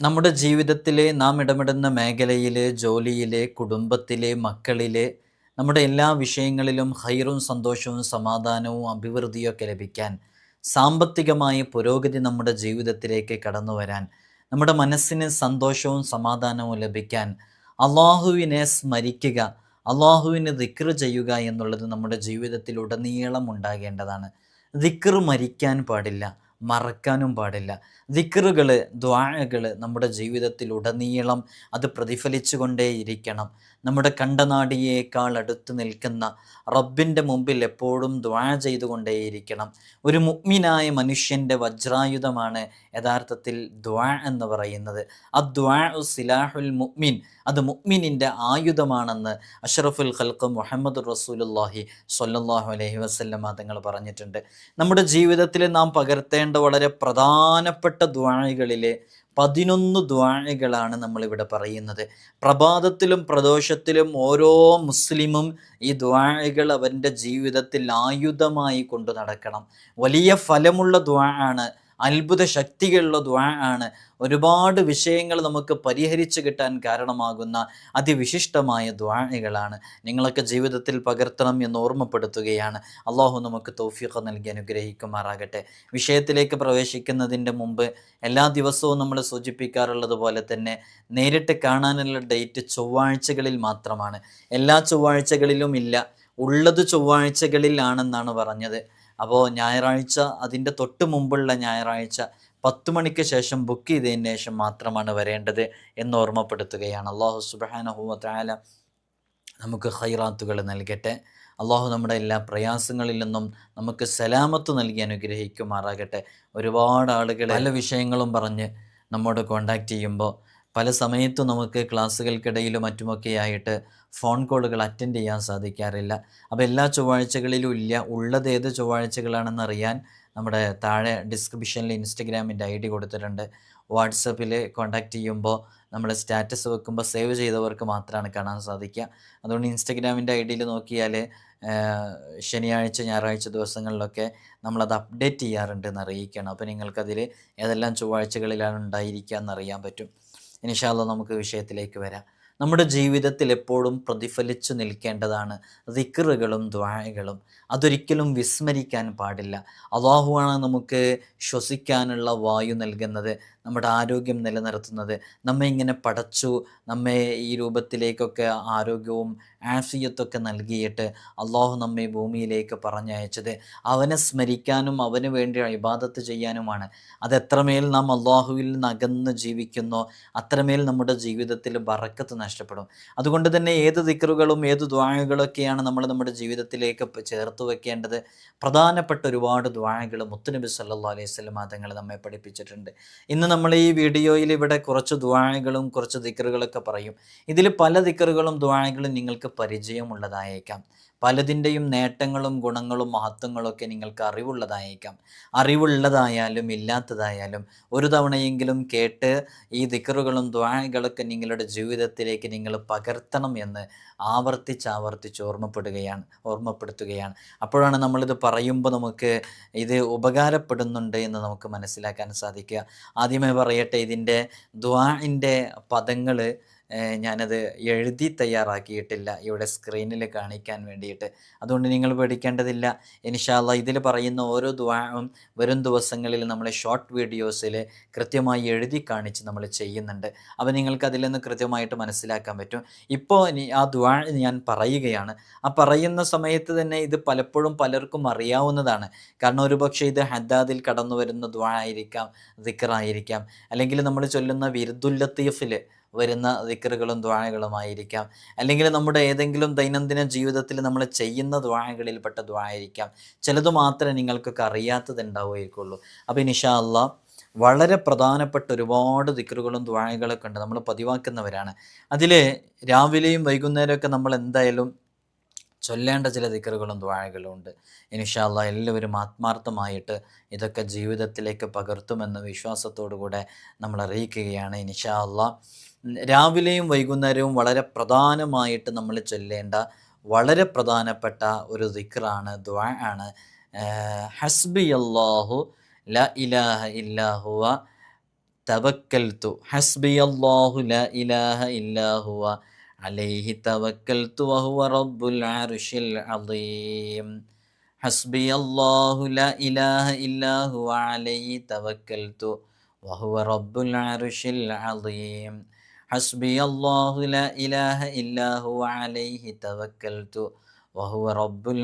നമ്മുടെ ജീവിതത്തിലെ നാം ഇടപെടുന്ന മേഖലയിലെ ജോലിയിലെ കുടുംബത്തിലെ മക്കളിലെ നമ്മുടെ എല്ലാ വിഷയങ്ങളിലും ഹൈറും സന്തോഷവും സമാധാനവും അഭിവൃദ്ധിയൊക്കെ ലഭിക്കാൻ സാമ്പത്തികമായ പുരോഗതി നമ്മുടെ ജീവിതത്തിലേക്ക് കടന്നു വരാൻ നമ്മുടെ മനസ്സിന് സന്തോഷവും സമാധാനവും ലഭിക്കാൻ അള്ളാഹുവിനെ സ്മരിക്കുക അള്ളാഹുവിന് ദിക്ർ ചെയ്യുക എന്നുള്ളത് നമ്മുടെ ജീവിതത്തിൽ ഉടനീളം ഉണ്ടാകേണ്ടതാണ്. ദിക്ർ മരിക്കാൻ പാടില്ല. മറക്കാനും പാടില്ല. ദിക്കറുകൾ ദ്വാഴകൾ നമ്മുടെ ജീവിതത്തിൽ ഉടനീളം അത് പ്രതിഫലിച്ചു കൊണ്ടേയിരിക്കണം നമ്മുടെ കണ്ടനാടിയേക്കാൾ അടുത്ത് നിൽക്കുന്ന റബ്ബിന്റെ മുമ്പിൽ എപ്പോഴും ദ്വാ ചെയ്തുകൊണ്ടേയിരിക്കണം. ഒരു മുഗ്മിനായ മനുഷ്യന്റെ വജ്രായുധമാണ് യഥാർത്ഥത്തിൽ ദ്വാ എന്ന് പറയുന്നത്. അദ്വാ സിലാഹുൽ മുഗ്മിൻ അത് മുഗ്മിനിന്റെ ആയുധമാണെന്ന് അഷറഫുൽ ഖൽക്ക് മുഹമ്മദ് റസൂലുല്ലാഹി സൊല്ലാഹു അലഹി വസല്ലമ തങ്ങൾ പറഞ്ഞിട്ടുണ്ട്. നമ്മുടെ ജീവിതത്തിൽ നാം പകർത്തേണ്ട വളരെ പ്രധാനപ്പെട്ട ദ്വാഴകളിലെ പതിനൊന്ന് ദ്വാഴകളാണ് നമ്മളിവിടെ പറയുന്നത്. പ്രഭാതത്തിലും പ്രദോഷത്തിലും ഓരോ മുസ്ലിമും ഈ ദ്വാഴകൾ അവന്റെ ജീവിതത്തിൽ ആയുധമായി കൊണ്ടു നടക്കണം. വലിയ ഫലമുള്ള ദ്വാ ആണ് അത്ഭുത ശക്തികളുള്ള ദ്വാ ആണ്. ഒരുപാട് വിഷയങ്ങൾ നമുക്ക് പരിഹരിച്ച് കിട്ടാൻ കാരണമാകുന്ന അതിവിശിഷ്ടമായ ദ്വാഴകളാണ് നിങ്ങളൊക്കെ ജീവിതത്തിൽ പകർത്തണം എന്ന് ഓർമ്മപ്പെടുത്തുകയാണ്. അള്ളാഹു നമുക്ക് തൗഫീഖ് നൽകി അനുഗ്രഹിക്കുമാറാകട്ടെ. വിഷയത്തിലേക്ക് പ്രവേശിക്കുന്നതിന്റെ മുമ്പ് എല്ലാ ദിവസവും നമ്മൾ സൂചിപ്പിക്കാറുള്ളത് പോലെ തന്നെ നേരിട്ട് കാണാനുള്ള ഡേറ്റ് ചൊവ്വാഴ്ചകളിൽ മാത്രമാണ്. എല്ലാ ചൊവ്വാഴ്ചകളിലും ഇല്ല. ഉള്ളത് ചൊവ്വാഴ്ചകളിലാണെന്നാണ് പറഞ്ഞത്. അപ്പോൾ ഞായറാഴ്ച അതിന്റെ തൊട്ട് മുമ്പുള്ള ഞായറാഴ്ച പത്ത് മണിക്ക് ശേഷം ബുക്ക് ചെയ്തതിന് ശേഷം മാത്രമാണ് വരേണ്ടത് എന്ന് ഓർമ്മപ്പെടുത്തുകയാണ്. അള്ളാഹു സുബാനഹുല നമുക്ക് ഹൈറാത്തുകൾ നൽകട്ടെ. അള്ളാഹു നമ്മുടെ എല്ലാ പ്രയാസങ്ങളിൽ നിന്നും നമുക്ക് സലാമത്ത് നൽകി അനുഗ്രഹിക്കുമാറാകട്ടെ. ഒരുപാട് ആളുകൾ പല വിഷയങ്ങളും പറഞ്ഞ് നമ്മോട് കോണ്ടാക്ട് ചെയ്യുമ്പോൾ പല സമയത്തും നമുക്ക് ക്ലാസ്സുകൾക്കിടയിലും മറ്റുമൊക്കെ ആയിട്ട് ഫോൺ കോളുകൾ അറ്റൻഡ് ചെയ്യാൻ സാധിക്കാറില്ല. അപ്പോൾ എല്ലാ ചൊവ്വാഴ്ചകളിലും ഇല്ല. ഉള്ളത് ഏത് ചൊവ്വാഴ്ചകളാണെന്ന് അറിയാൻ നമ്മുടെ താഴെ ഡിസ്ക്രിപ്ഷനിൽ ഇൻസ്റ്റഗ്രാമിന്റെ ഐ ഡി കൊടുത്തിട്ടുണ്ട്. വാട്സപ്പിൽ കോൺടാക്റ്റ് ചെയ്യുമ്പോൾ നമ്മൾ സ്റ്റാറ്റസ് വെക്കുമ്പോൾ സേവ് ചെയ്തവർക്ക് മാത്രമാണ് കാണാൻ സാധിക്കുക. അതുകൊണ്ട് ഇൻസ്റ്റഗ്രാമിന്റെ ഐ ഡിയിൽ നോക്കിയാൽ ശനിയാഴ്ച ഞായറാഴ്ച ദിവസങ്ങളിലൊക്കെ നമ്മളത് അപ്ഡേറ്റ് ചെയ്യാറുണ്ട് എന്ന് അറിയിക്കണം അപ്പോൾ നിങ്ങൾക്കതിൽ ഏതെല്ലാം ചൊവ്വാഴ്ചകളിലാണ് ഉണ്ടായിരിക്കുക എന്നറിയാൻ പറ്റും. ഇനിഷാല്ല നമുക്ക് വിഷയത്തിലേക്ക് വരാം. നമ്മുടെ ജീവിതത്തിൽ എപ്പോഴും പ്രതിഫലിച്ചു നിൽക്കേണ്ടതാണ് റിക്കറുകളും ദ്വാഴകളും അതൊരിക്കലും വിസ്മരിക്കാൻ പാടില്ല. അള്ളാഹുവാണ് നമുക്ക് ശ്വസിക്കാനുള്ള വായു നൽകുന്നത്. നമ്മുടെ ആരോഗ്യം നിലനിർത്തുന്നത്. നമ്മെ ഇങ്ങനെ പടച്ചു നമ്മെ ഈ രൂപത്തിലേക്കൊക്കെ ആരോഗ്യവും ആഫിയത്തൊക്കെ നൽകിയിട്ട് അള്ളാഹു നമ്മെ ഭൂമിയിലേക്ക് പറഞ്ഞയച്ചത്. അവനെ സ്മരിക്കാനും അവന് വേണ്ടി ഇബാദത്ത് ചെയ്യാനുമാണ്. അതെത്രമേൽ നാം അള്ളാഹുവിൽ നിന്ന് അകന്ന് ജീവിക്കുന്നോ അത്രമേൽ നമ്മുടെ ജീവിതത്തിൽ ബറക്കത്ത് നഷ്ടപ്പെടും. അതുകൊണ്ട് തന്നെ ഏത് ദിക്കറുകളും ഏത് ദ്വാഴകളൊക്കെയാണ് നമ്മൾ നമ്മുടെ ജീവിതത്തിലേക്ക് ചേർത്ത് വെക്കേണ്ടത്? പ്രധാനപ്പെട്ട ഒരുപാട് ദ്വാഴകൾ മുത്തുനബി സല്ലാ അലൈഹി സ്വലം തങ്ങൾ നമ്മെ പഠിപ്പിച്ചിട്ടുണ്ട്. ഇന്ന് നമ്മൾ ഈ വീഡിയോയിൽ ഇവിടെ കുറച്ച് ദ്വാഴകളും കുറച്ച് ദിക്കറുകളൊക്കെ പറയും. ഇതിൽ പല ദിക്കറുകളും ദ്വാഴകളും നിങ്ങൾക്ക് പരിചയമുള്ളതായേക്കാം. പലതിന്റെയും നേട്ടങ്ങളും ഗുണങ്ങളും മഹത്വങ്ങളൊക്കെ നിങ്ങൾക്ക് അറിവുള്ളതായേക്കാം. അറിവുള്ളതായാലും ഇല്ലാത്തതായാലും ഒരു തവണയെങ്കിലും കേട്ട് ഈ ദിക്കറുകളും ദ്വാഴകളൊക്കെ നിങ്ങളുടെ ജീവിതത്തിലേക്ക് നിങ്ങൾ പകർത്തണം എന്ന് ആവർത്തിച്ച് ആവർത്തിച്ച് ഓർമ്മപ്പെടുകയാണ് ഓർമ്മപ്പെടുത്തുകയാണ്. അപ്പോഴാണ് നമ്മളിത് പറയുമ്പോൾ നമുക്ക് ഇത് ഉപകാരപ്പെടുന്നുണ്ട് എന്ന് നമുക്ക് മനസ്സിലാക്കാൻ സാധിക്കുക. ആദ്യമേ പറയട്ടെ ഇതിന്റെ ദ്വാഇന്റെ പദങ്ങൾ ഞാനത് എഴുതി തയ്യാറാക്കിയിട്ടില്ല. ഇവിടെ സ്ക്രീനിൽ കാണിക്കാൻ വേണ്ടിയിട്ട്. അതുകൊണ്ട് നിങ്ങൾ പേടിക്കേണ്ടതില്ല. ഇൻഷാല്ല ഇതിൽ പറയുന്ന ഓരോ ദ്വാവും വരും ദിവസങ്ങളിൽ നമ്മൾ ഷോർട്ട് വീഡിയോസിൽ കൃത്യമായി എഴുതി കാണിച്ച് നമ്മൾ ചെയ്യുന്നുണ്ട്. അപ്പോൾ നിങ്ങൾക്ക് അതിൽ നിന്ന് കൃത്യമായിട്ട് മനസ്സിലാക്കാൻ പറ്റും. ഇപ്പോൾ ആ ദ്വാ ഞാൻ പറയുകയാണ്. ആ പറയുന്ന സമയത്ത് തന്നെ ഇത് പലപ്പോഴും പലർക്കും അറിയാവുന്നതാണ്. കാരണം ഒരുപക്ഷെ ഇത് ഹദ്ദാദിൽ കടന്നു വരുന്ന ദ്വാ ആയിരിക്കാം. ദിക്കറായിരിക്കാം അല്ലെങ്കിൽ നമ്മൾ ചൊല്ലുന്ന വിരുദുല്ലത്തീഫിൽ വരുന്ന ദിക്കറുകളും ദ്വാഴകളുമായിരിക്കാം അല്ലെങ്കിൽ നമ്മുടെ ഏതെങ്കിലും ദൈനംദിന ജീവിതത്തിൽ നമ്മൾ ചെയ്യുന്ന ദ്വാഴകളിൽപ്പെട്ട ദ്വാഴായിരിക്കാം ചിലത് മാത്രമേ നിങ്ങൾക്കൊക്കെ അറിയാത്തതുണ്ടാവുകയുള്ളൂ. അപ്പോൾ നിഷാ അല്ല വളരെ പ്രധാനപ്പെട്ട ഒരുപാട് ദിക്കറുകളും ദ്വാഴകളൊക്കെ ഉണ്ട്. നമ്മൾ പതിവാക്കുന്നവരാണ്. അതിൽ രാവിലെയും വൈകുന്നേരമൊക്കെ നമ്മൾ എന്തായാലും ചൊല്ലേണ്ട ചില ദിക്കറുകളും ദ്വാഴകളും ഉണ്ട്. ഇനിഷാല്ല എല്ലാവരും ആത്മാർത്ഥമായിട്ട് ഇതൊക്കെ ജീവിതത്തിലേക്ക് പകർത്തുമെന്ന വിശ്വാസത്തോടു കൂടെ നമ്മൾ അറിയിക്കുകയാണ്. ഇൻഷാ അല്ലാ രാവിലെയും വൈകുന്നേരവും വളരെ പ്രധാനമായിട്ട് നമ്മൾ ചൊല്ലേണ്ട വളരെ പ്രധാനപ്പെട്ട ഒരു ദിക്റാണ് ദ്വാ ആണ്. ഹസ്ബി അള്ളാഹു ല ഇലാഹ ഇല്ലാഹുവ തവക്കൽത്തു ഹസ്ബി അല്ലാഹു ല ഇലാഹ ഇല്ലാഹുവ അലൈഹി തവക്കൽത്തു വഹുവ റബ്ബുൽ അർശിൽ അദീം. ഹസ്ബി അല്ലാഹു ല ഇലാഹ ഇല്ലാഹുവ അലൈഹി അലൈഹി തവക്കൽത്തു വഹുവ റബ്ബുൽ അർശിൽ അദീം. ഹസ്ബി ലാ ഇലാഹ അലൈഹി റബ്ബുൽ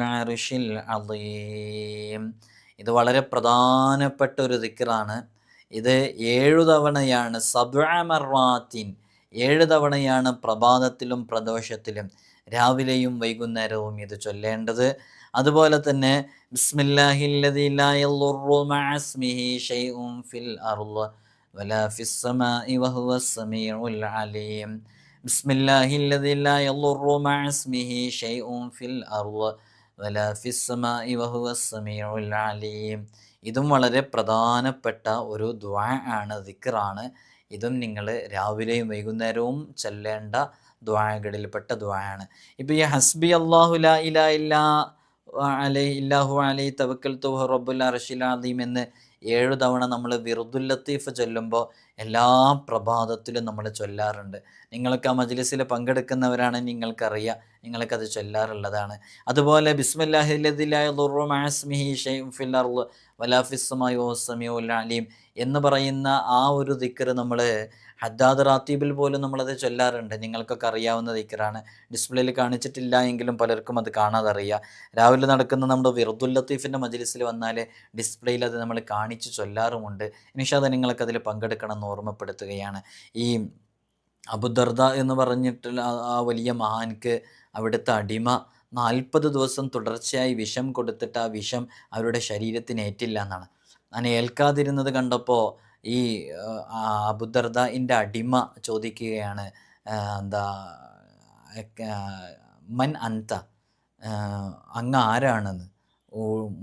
ഇത് വളരെ പ്രധാനപ്പെട്ട ഒരു ദിക്റാണ്. ഇത് ഏഴു തവണയാണ് സബ്അമറാത്തിൻ ഏഴ് തവണയാണ് പ്രഭാതത്തിലും പ്രദോഷത്തിലും രാവിലെയും വൈകുന്നേരവും ഇത് ചൊല്ലേണ്ടത്. അതുപോലെ തന്നെ ബിസ്മില്ലാഹില്ലദി ലാ യളുറു മഅസ്മിഹി ഷൈഉൻ ഫിൽ അർൾ വലാ ഫിസ് العليم بسم സമീഉൽ അലീം لا ലാ مع اسمه شيء ഫിൽ الأرض വലാ ഫിസ് السماء وهو സമീഉൽ അലീം ഇതും വളരെ പ്രധാനപ്പെട്ട ഒരു ദ്വാ ആണ് ദിക്റാണ്. ഇതും നിങ്ങൾ രാവിലെയും വൈകുന്നേരവും ചെല്ലേണ്ട ദ്വാകളിൽപ്പെട്ട ദ്വായാണ് ഇപ്പോൾ ഈ ഹസ്ബി അള്ളാഹു ലാ ഇലാ ഇല്ലാ അലൈ ഇല്ലാഹു അലൈ തവക്കൽ തുഹ റബ്ബുൽ അർഷിൽ അദീം എന്ന് ഏഴു തവണ നമ്മൾ വിറുദുൽ ലത്തീഫ് ചൊല്ലുമ്പോൾ എല്ലാ പ്രഭാതത്തിലും നമ്മൾ ചൊല്ലാറുണ്ട്. നിങ്ങൾക്ക് ആ മജ്ലിസിൽ പങ്കെടുക്കുന്നവരാണ് നിങ്ങൾക്കറിയാം. നിങ്ങൾക്കത് ചൊല്ലാറുള്ളതാണ്. അതുപോലെ ബിസ്മില്ലാഹില്ലദില്ലാഹി ദുർറു മഅസ്മിഹി ഷൈഉൻ ഫിൽ അർൾ വലാ ഫിസ് സമാഇ വഹുവ അലീം എന്ന് പറയുന്ന ആ ഒരു ദിക്കർ നമ്മൾ ഹദ്ദാദ് റാത്തീബിൽ പോലും നമ്മളത് ചൊല്ലാറുണ്ട്. നിങ്ങൾക്കൊക്കെ അറിയാവുന്ന ദിക്കറാണ് ഡിസ്പ്ലേയിൽ കാണിച്ചിട്ടില്ല എങ്കിലും പലർക്കും അത് കാണാതെ അറിയാം രാവിലെ നടക്കുന്ന നമ്മുടെ വിറുദുൽ ലത്തീഫിന്റെ മജിലിസിൽ വന്നാൽ ഡിസ്പ്ലേയിൽ അത് നമ്മൾ കാണിച്ച് ചൊല്ലാറുമുണ്ട്. നിഷാദ് നിങ്ങൾക്ക് അതിൽ പങ്കെടുക്കണം എന്ന് ഓർമ്മപ്പെടുത്തുകയാണ്. ഈ അബുദർദ എന്ന് പറഞ്ഞിട്ടുള്ള ആ വലിയ മഹാൻക്ക് അവിടുത്തെ അടിമ നാൽപ്പത് ദിവസം തുടർച്ചയായി വിഷം കൊടുത്തിട്ട് ആ വിഷം അവരുടെ ശരീരത്തിന് ഏറ്റില്ല എന്നാണ്. അങ്ങനെ ഏൽക്കാതിരുന്നത് കണ്ടപ്പോൾ ഈ അബുദർദ ഇന്റെ അടിമ ചോദിക്കുകയാണ് എന്താ മൻ അന്ത അങ്ങ് ആരാണെന്ന്?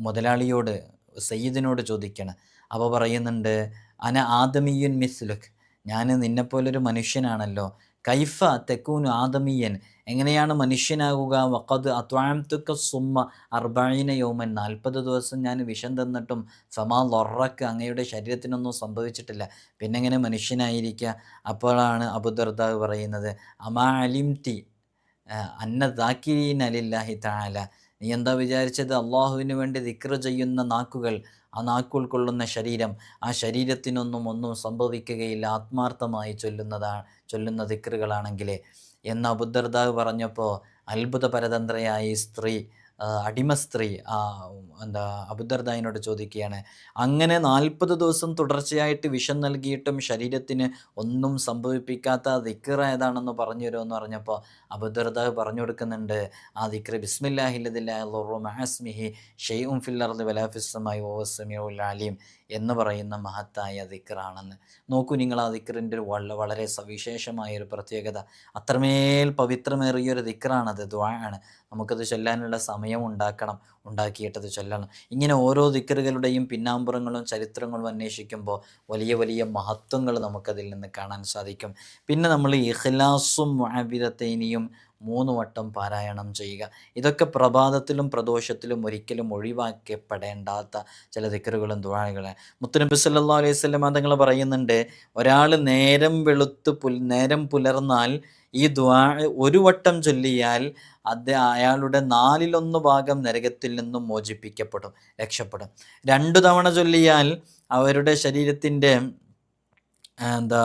മുതലാളിയോട് സയ്യിദിനോട് ചോദിക്കണം. അപ്പോൾ പറയുന്നുണ്ട് അന ആദമിയുൻ മിസ്ലുഖ് ഞാൻ നിന്നെപ്പോലൊരു മനുഷ്യനാണല്ലോ. കൈഫ തെക്കൂനു ആദമീയൻ. എങ്ങനെയാണ് മനുഷ്യനാകുക? വക്കത് അത്വാംതുക്ക സുമ്മ അർബായിന യോമൻ. നാൽപ്പത് ദിവസം ഞാൻ വിഷം തന്നിട്ടും സമാ ലൊറക്ക് അങ്ങയുടെ ശരീരത്തിനൊന്നും സംഭവിച്ചിട്ടില്ല. പിന്നെ എങ്ങനെ മനുഷ്യനായിരിക്കുക അപ്പോഴാണ് അബുദർദാവ് പറയുന്നത്. അമാ അലിംതി അന്നദാക്കിരീൻ അന്ന ദാക്കിരീൻ അലില്ലാഹി താല നീ എന്താ വിചാരിച്ചത്? അള്ളാഹുവിന് വേണ്ടി ദിക്ര ചെയ്യുന്ന നാക്കുകൾ ആ നാക്ക് ഉൾക്കൊള്ളുന്ന ശരീരം ആ ശരീരത്തിനൊന്നും ഒന്നും സംഭവിക്കുകയില്ല. ആത്മാർത്ഥമായി ചൊല്ലുന്നതാ ചൊല്ലുന്ന ദിക്റുകളാണെങ്കിൽ എന്ന് അബുദർദാവ് പറഞ്ഞപ്പോൾ അത്ഭുത പരതന്ത്രയായ സ്ത്രീ അടിമ സ്ത്രീ എന്താ അബുദർദായിനോട് ചോദിക്കുകയാണ് അങ്ങനെ നാൽപ്പത് ദിവസം തുടർച്ചയായിട്ട് വിഷം നൽകിയിട്ടും ശരീരത്തിന് ഒന്നും സംഭവിപ്പിക്കാത്ത ദിക്ർ ഏതാണെന്ന് പറഞ്ഞു തരുമെന്ന് പറഞ്ഞപ്പോൾ അബുദർദാഹ് പറഞ്ഞു കൊടുക്കുന്നുണ്ട് ആ ദിക്ർ ബിസ്മില്ലാഹില്ലദില്ലാസ്മിഹി ഷെയ്ഉം ഫില്ലർദ് വലാഫിസ്സമായി ഓസമിയുൽ അലീം എന്ന് പറയുന്ന മഹത്തായ ദിക്റാണെന്ന്. നോക്കൂ നിങ്ങൾ ആ ദിക്റിന്റെ ഒരു വള വളരെ സവിശേഷമായ ഒരു പ്രത്യേകത. അത്രമേൽ പവിത്രമേറിയൊരു ദിക്റാണത് ദ്വാണ് നമുക്കത് ചൊല്ലാനുള്ള സമയം ഉണ്ടാക്കണം ഉണ്ടാക്കിയിട്ടത് ചൊല്ലണം. ഇങ്ങനെ ഓരോ ദിക്കറുകളുടെയും പിന്നാമ്പുറങ്ങളും ചരിത്രങ്ങളും അന്വേഷിക്കുമ്പോൾ വലിയ വലിയ മഹത്വങ്ങൾ നമുക്കതിൽ നിന്ന് കാണാൻ സാധിക്കും. പിന്നെ നമ്മൾ ഇഖ്ലാസും മുഅബിദത്തൈനിയും മൂന്ന് വട്ടം പാരായണം ചെയ്യുക. ഇതൊക്കെ പ്രഭാതത്തിലും പ്രദോഷത്തിലും ഒരിക്കലും ഒഴിവാക്കപ്പെടേണ്ടാത്ത ചില ദിക്കറുകളും ദുആകളും മുത്തനബി സല്ലാ അലൈഹി വസല്ലം തങ്ങൾ പറയുന്നുണ്ട് ഒരാൾ നേരം വെളുത്ത് പുൽ നേരം പുലർന്നാൽ ഈ ദ്വാ ഒരു വട്ടം ചൊല്ലിയാൽ അത് അയാളുടെ നാലിലൊന്ന് ഭാഗം നരകത്തിൽ നിന്നും മോചിപ്പിക്കപ്പെടും രക്ഷപ്പെടും. രണ്ടു തവണ ചൊല്ലിയാൽ അവരുടെ ശരീരത്തിന്റെ എന്താ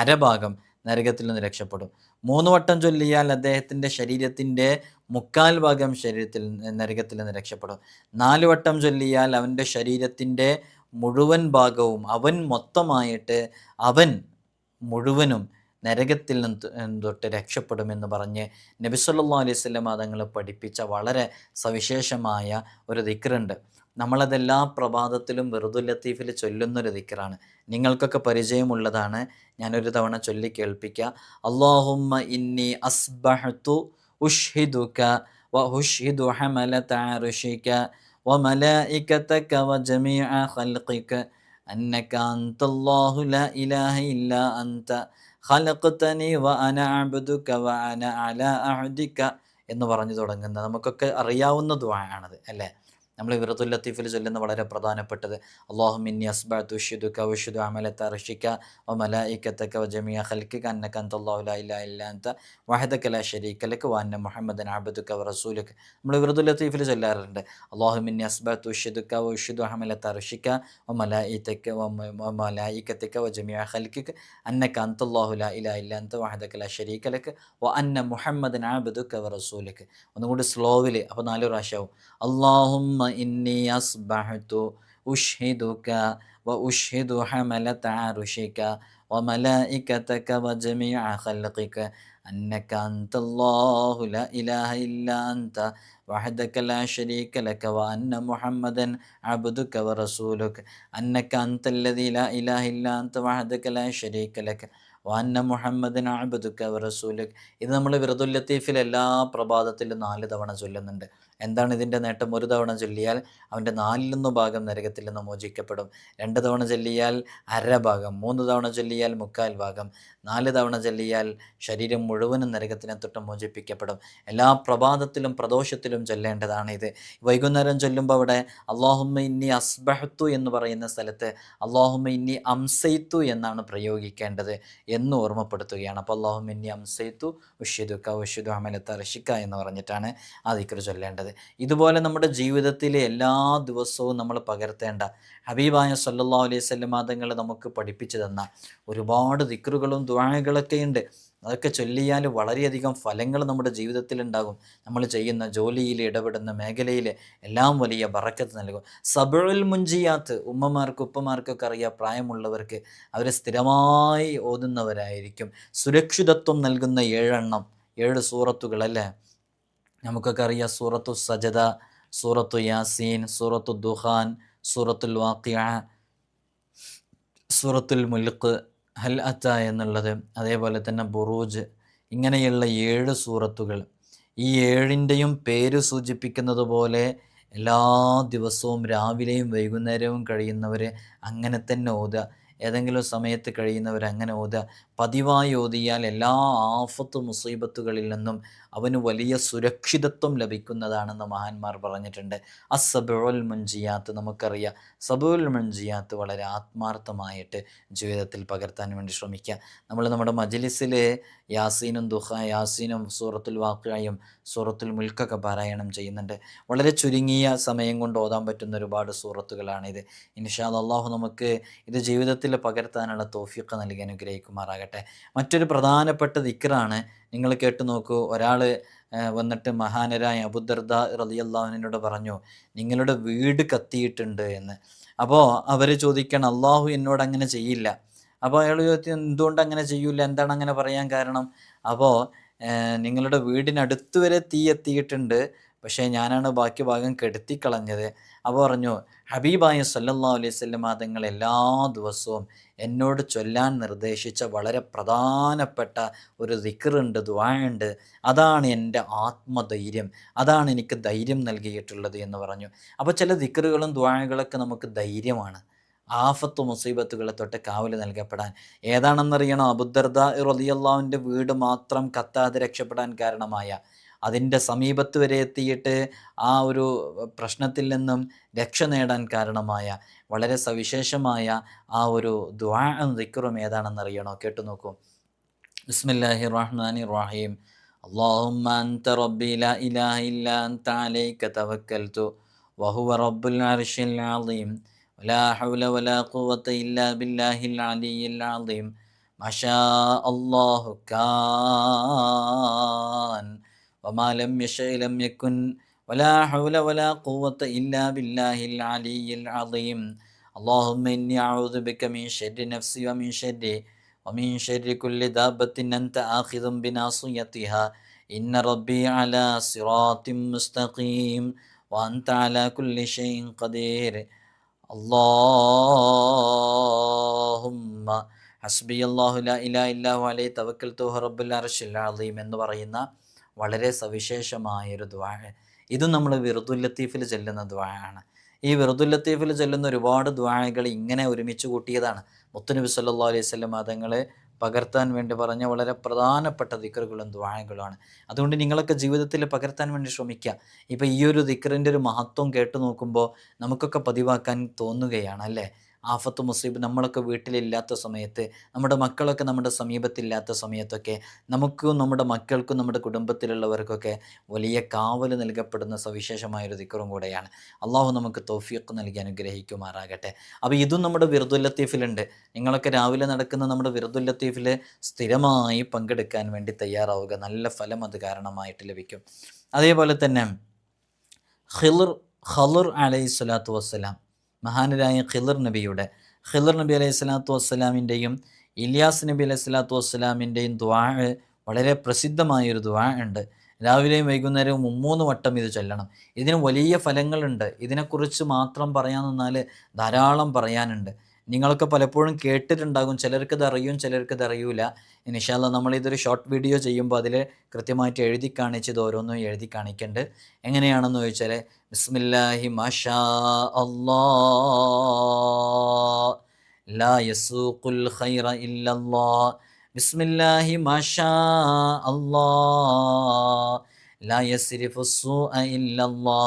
അരഭാഗം നരകത്തിൽ നിന്ന് രക്ഷപ്പെടും. മൂന്ന് വട്ടം ചൊല്ലിയാൽ അദ്ദേഹത്തിന്റെ ശരീരത്തിന്റെ മുക്കാൽ ഭാഗം ശരീരത്തിൽ നരകത്തിൽ നിന്ന് രക്ഷപ്പെടും. നാല് വട്ടം ചൊല്ലിയാൽ അവന്റെ ശരീരത്തിന്റെ മുഴുവൻ ഭാഗവും അവൻ മൊത്തമായിട്ട് അവൻ മുഴുവനും നരകത്തിൽ നിന്ന് തൊട്ട് രക്ഷപ്പെടുമെന്ന് പറഞ്ഞ് നബിസ്വല്ലാ അലൈഹി വസല്ലം തങ്ങൾ പഠിപ്പിച്ച വളരെ സവിശേഷമായ ഒരു ദിക്റുണ്ട്. നമ്മളത് എല്ലാ പ്രഭാതത്തിലും വെറുതുൽ ലത്തീഫിൽ ചൊല്ലുന്നൊരു ദിക്റാണ് നിങ്ങൾക്കൊക്കെ പരിചയമുള്ളതാണ് ഞാനൊരു തവണ ചൊല്ലി കേൾപ്പിക്കുക അള്ളാഹുമ്മ ഇന്നി അസ്ബഹത്തു ഉഷ്ഹിദുക വ ഉഷ്ഹിദു ഹമലത അർഷിക وملائكتك وجميع خلقك أنك أنت الله لا إله إلا أنت خلقتني وأنا عبدك وأنا على عهدك എന്ന് പറഞ്ഞു തുടങ്ങുന്ന നമുക്കൊക്കെ അറിയാവുന്ന ദ്വായാണത് അല്ലേ നമ്മൾ വിറത്തു ലത്തീഫിൽ ചൊല്ലുന്ന വളരെ പ്രധാനപ്പെട്ടത്. അള്ളാഹു മിന്നി അസ്ബഅത്തു ഉഷ്ഹിദുക വഷ്ഹിദു അമലത അർഷിക വ മലായികതക വ ജമിയ ഖൽഖിക അന്നക അല്ലാഹു ലാ ഇലാഹ ഇല്ല അൻത വഹദക ലാ ശരീക ലക വ മുഹമ്മദൻ അബ്ദുക വ നമ്മൾ വിറതു ലത്തീഫിൽ ചൊല്ലാറുണ്ട്. അള്ളാഹു മിന്നി അസ്ബഅത്തു ഉഷ്ഹിദുക വ ഉഷ്ഹിദു അമലത അർഷിക വ മലായികതക വ മലായികതക വ ജമിയ ഖൽഖിക അന്നക അല്ലാഹു ലാ ഇലാഹ ഇല്ല അൻത വഹദക ലാ ശരീക ലക വ അന്ന മുഹമ്മദൻ അബ്ദുക വ റസൂലുക. ഒന്നും കൂടി സ്ലോവിൽ അപ്പോൾ നാല് പ്രാവശ്യമാവും അള്ളാഹുമ്മ ইন্নি আসবাহতু উশহিদুকা ওয়া উশহিদু হামালাত আরশিকা ওয়া মালাইকাতাকা ওয়া জামিআ খালকিকা أنك أنت الله لا إله إلا أنت وحدك لا شريك لك وأن محمدا عبدك ورسولك أنك أنت الذي لا إله إلا أنت وحدك لا شريك لك വാന്ന മുഹമ്മദിൻ അബദുക്ക റസൂലക്. ഇത് നമ്മൾ വിറതുൽ ലത്തീഫിൽ എല്ലാ പ്രഭാതത്തിലും നാല് തവണ ചൊല്ലുന്നുണ്ട്. എന്താണ് ഇതിന്റെ നേട്ടം? ഒരു തവണ ചൊല്ലിയാൽ അവന്റെ നാലിലൊന്ന് ഭാഗം നരകത്തിൽ നിന്ന് മോചിക്കപ്പെടും. രണ്ട് തവണ ചൊല്ലിയാൽ അര ഭാഗം. മൂന്ന് തവണ ചൊല്ലിയാൽ മുക്കാൽ ഭാഗം. നാല് തവണ ചൊല്ലിയാൽ ശരീരം മുഴുവനും നരകത്തിനെ തൊട്ട് മോചിപ്പിക്കപ്പെടും. എല്ലാ പ്രഭാതത്തിലും പ്രദോഷത്തിലും ചൊല്ലേണ്ടതാണ് ഇത് വൈകുന്നേരം ചൊല്ലുമ്പോൾ അവിടെ അള്ളാഹുമ്മ ഇന്നി അസ്ബഹത്തു എന്ന് പറയുന്ന സ്ഥലത്ത് അള്ളാഹുമ്മ ഇന്നി അംസൈത്തു എന്നാണ് പ്രയോഗിക്കേണ്ടത് എന്ന് ഓർമ്മപ്പെടുത്തുകയാണ്. അപ്പോൾ അള്ളാഹുമ്മ ഇന്നി അംസൈത്തു ഉഷിദുക്ക ഉഷിദു അമലത്ത റഷിക്ക എന്ന് പറഞ്ഞിട്ടാണ് ആ ദിക്ർ ചൊല്ലേണ്ടത്. ഇതുപോലെ നമ്മുടെ ജീവിതത്തിലെ എല്ലാ ദിവസവും നമ്മൾ പകർത്തേണ്ട ഹബീബായ സല്ലാ അലൈഹി സ്വല്ലം മാതങ്ങൾ നമുക്ക് പഠിപ്പിച്ചു തന്ന ഒരുപാട് ദിക്റുകളും ദ്വാഴകളൊക്കെ ഉണ്ട് അതൊക്കെ ചൊല്ലിയാൽ വളരെയധികം ഫലങ്ങൾ നമ്മുടെ ജീവിതത്തിൽ ഉണ്ടാകും. നമ്മൾ ചെയ്യുന്ന ജോലിയിൽ ഇടപെടുന്ന മേഖലയിൽ എല്ലാം വലിയ ബറക്കത്ത് നൽകും. സബുൽ മുഞ്ചിയാത്ത് ഉമ്മമാർക്ക് ഉപ്പമാർക്കൊക്കെ അറിയാം പ്രായമുള്ളവർക്ക് അവർ സ്ഥിരമായി ഓതുന്നവരായിരിക്കും. സുരക്ഷിതത്വം നൽകുന്ന ഏഴെണ്ണം ഏഴ് സൂറത്തുകളല്ലേ നമുക്കൊക്കെ അറിയാം സൂറത്തു സജദ സൂറത്തു യാസീൻ സൂറത്തു ദുഹാൻ സൂറത്തുൽ വാക്കിയ സൂറത്തുൽ മുൽക്ക് ഹൽ അത്ത എന്നുള്ളത് അതേപോലെ തന്നെ ബുറൂജ് ഇങ്ങനെയുള്ള ഏഴ് സൂറത്തുകൾ. ഈ ഏഴിന്റെയും പേര് സൂചിപ്പിക്കുന്നത് പോലെ എല്ലാ ദിവസവും രാവിലെയും വൈകുന്നേരവും കഴിയുന്നവർ അങ്ങനെ തന്നെ ഓതുക. ഏതെങ്കിലും സമയത്ത് കഴിയുന്നവർ അങ്ങനെ ഓതുക. പതിവായി ഓതിയാൽ എല്ലാ ആഫത്ത് മുസീബത്തുകളിൽ നിന്നും അവന് വലിയ സുരക്ഷിതത്വം ലഭിക്കുന്നതാണെന്ന് മഹാന്മാർ പറഞ്ഞിട്ടുണ്ട്. അസബുൽ മുൻജിയാത്ത് നമുക്കറിയാം. സബുൽ മുൻജിയാത്ത് വളരെ ആത്മാർത്ഥമായിട്ട് ജീവിതത്തിൽ പകർത്താൻ വേണ്ടി ശ്രമിക്കുക. നമ്മൾ നമ്മുടെ മജ്ലിസിൽ യാസീനും ദുഹ യാസീനും സൂറത്തുൽ വാക്കുകയും സൂറത്തുൽ മുൽക്കൊക്കെ പാരായണം ചെയ്യുന്നുണ്ട്. വളരെ ചുരുങ്ങിയ സമയം കൊണ്ട് ഓതാൻ പറ്റുന്ന ഒരുപാട് സൂറത്തുകളാണിത്. ഇൻഷാ അള്ളാഹു നമുക്ക് ഇത് ജീവിതത്തിൽ പകർത്താനുള്ള തോഫിയൊക്കെ നൽകി അനുഗ്രഹിക്കുമാറാകട്ടെ. മറ്റൊരു പ്രധാനപ്പെട്ട ദിക്റാണ് നിങ്ങൾ കേട്ടു നോക്കൂ. ഒരാൾ വന്നിട്ട് മഹാനരായ അബുദർദ റലിയല്ലാഹുവിനോട് പറഞ്ഞു നിങ്ങളുടെ വീട് കത്തിയിട്ടുണ്ട് എന്ന്. അപ്പോൾ അവർ ചോദിക്കണം അള്ളാഹു എന്നോട് അങ്ങനെ ചെയ്യില്ല. അപ്പോൾ അയാൾ ചോദിച്ചു എന്തുകൊണ്ട് അങ്ങനെ ചെയ്യൂല? എന്താണ് അങ്ങനെ പറയാൻ കാരണം? അപ്പോൾ നിങ്ങളുടെ വീടിനടുത്ത് വരെ തീ എത്തിയിട്ടുണ്ട്. പക്ഷേ ഞാനാണ് ബാക്കി ഭാഗം കെടുത്തിക്കളഞ്ഞത്. അപ്പോൾ പറഞ്ഞു ഹബീബായ സല്ലല്ലാ അലൈഹി സ്വല്ലം തങ്ങൾ എല്ലാ ദിവസവും എന്നോട് ചൊല്ലാൻ നിർദ്ദേശിച്ച വളരെ പ്രധാനപ്പെട്ട ഒരു റിക്കറുണ്ട് ദ്വായുണ്ട് അതാണ് എന്റെ ആത്മധൈര്യം. അതാണ് എനിക്ക് ധൈര്യം നൽകിയിട്ടുള്ളത് എന്ന് പറഞ്ഞു. അപ്പോൾ ചില ദിക്കറുകളും ദ്വായകളൊക്കെ നമുക്ക് ധൈര്യമാണ്. ആഫത്ത് മുസീബത്തുകളെ തൊട്ട് കാവൽ നൽകപ്പെടാൻ. ഏതാണെന്നറിയണോ? അബുദർദ റലിയല്ലാവിന്റെ വീട് മാത്രം കത്താതെ രക്ഷപ്പെടാൻ കാരണമായ അതിൻ്റെ സമീപത്ത് വരെ എത്തിയിട്ട് ആ ഒരു പ്രശ്നത്തിൽ നിന്നും രക്ഷ നേടാൻ കാരണമായ വളരെ സവിശേഷമായ ആ ഒരു ദ്വാ ദിക്കറും ഏതാണെന്നറിയണോ കേട്ടു നോക്കൂ ബിസ്മില്ലാഹി റഹ്മാനി റഹീം اللهم أنت ربي لا إله إلا أنت عليك توكلت وهو رب العرش العظيم ولا حول ولا قوة إلا بالله العلي العظيم ما شاء الله كان وما لم يشأ لم يكن ولا حول ولا قوة إلا بالله العلي العظيم اللهم إني أعوذ بك من شر نفسي ومن شر ومن شر كل دابة أنت آخذ بناصيتها إن ربي على صراط مستقيم وأنت على كل شيء قدير اللهم ഹസ്ബി അള്ളാഹു ലാ ഇലാ ഇല്ലാഹു അലൈ തവക്കൽ തുഹ റബ്ബുൽ അർഷിൽ അലീം എന്ന് പറയുന്ന വളരെ സവിശേഷമായൊരു ദ്വാ ഇതും നമ്മൾ വിറുദുൽ ലത്തീഫിൽ ചെല്ലുന്ന ദ്വായാണ് ഈ വിറുദുൽ ലത്തീഫിൽ ചെല്ലുന്ന ഒരുപാട് ദ്വാഴകൾ ഇങ്ങനെ ഒരുമിച്ച് കൂട്ടിയതാണ്. മുത്തുനബി സല്ലാ അലൈഹി സ്വലം മതങ്ങളെ പകർത്താൻ വേണ്ടി പറഞ്ഞ വളരെ പ്രധാനപ്പെട്ട ദിക്കറുകളും ദ്വാഴകളുമാണ് അതുകൊണ്ട് നിങ്ങളൊക്കെ ജീവിതത്തിൽ പകർത്താൻ വേണ്ടി ശ്രമിക്കുക. ഇപ്പോൾ ഈ ഒരു ദിക്കറിന്റെ ഒരു മഹത്വം കേട്ടു നോക്കുമ്പോൾ നമുക്കൊക്കെ പതിവാക്കാൻ തോന്നുകയാണ് അല്ലേ? ആഫത്ത് മുസീബ് നമ്മളൊക്കെ വീട്ടിലില്ലാത്ത സമയത്ത് നമ്മുടെ മക്കളൊക്കെ നമ്മുടെ സമീപത്തില്ലാത്ത സമയത്തൊക്കെ നമുക്കും നമ്മുടെ മക്കൾക്കും നമ്മുടെ കുടുംബത്തിലുള്ളവർക്കൊക്കെ വലിയ കാവൽ നൽകപ്പെടുന്ന സവിശേഷമായൊരു ദിക്കറും കൂടെയാണ്. അള്ളാഹു നമുക്ക് തോഫിയൊക്കെ നൽകി അനുഗ്രഹിക്കുമാറാകട്ടെ. അപ്പോൾ ഇതും നമ്മുടെ വിർദുൽ ലത്തീഫിലുണ്ട് നിങ്ങളൊക്കെ രാവിലെ നടക്കുന്ന നമ്മുടെ വിർദുൽ ലത്തീഫിൽ സ്ഥിരമായി പങ്കെടുക്കാൻ വേണ്ടി തയ്യാറാവുക. നല്ല ഫലം അത് കാരണമായിട്ട് ലഭിക്കും. അതേപോലെ തന്നെ ഖിളിർ ഖലുർ അലൈഹി സ്വലാത്തു വസ്സലാം മഹാനരായ ഖിദർ നബിയുടെ ഖിദർ നബി അലൈഹി സ്വലാത്തു വസ്സലാമിന്റെയും ഇലിയാസ് നബി അലൈഹി സ്വലാത്തു വസ്സലാമിന്റെയും ദ്വാ വളരെ പ്രസിദ്ധമായൊരു ദ്വാ ഉണ്ട്. രാവിലെയും വൈകുന്നേരവും മുമ്മൂന്ന് വട്ടം ഇത് ചൊല്ലണം. ഇതിന് വലിയ ഫലങ്ങളുണ്ട്. ഇതിനെക്കുറിച്ച് മാത്രം പറയാൻ നിന്നാൽ ധാരാളം പറയാനുണ്ട്. നിങ്ങളൊക്കെ പലപ്പോഴും കേട്ടിട്ടുണ്ടാകും ചിലർക്ക് ഇത് അറിയും ചിലർക്ക് ഇത് അറിയൂല. ഇനിഷാല്ല നമ്മൾ ഇതൊരു ഷോർട്ട് വീഡിയോ ചെയ്യുമ്പോൾ അതിൽ കൃത്യമായിട്ട് എഴുതി കാണിച്ച് ഇത് ഓരോന്നും എഴുതി കാണിക്കേണ്ടത് എങ്ങനെയാണെന്ന് ചോദിച്ചാൽ ബിസ്മില്ലാഹി മാഷാ അല്ലാ ലാ യസൂഖുൽ ഖൈറ ഇല്ലല്ലാ ബിസ്മില്ലാഹി മാഷാ അല്ലാ ലാ യസ്രിഫു സൂഅ ഇല്ലല്ലാ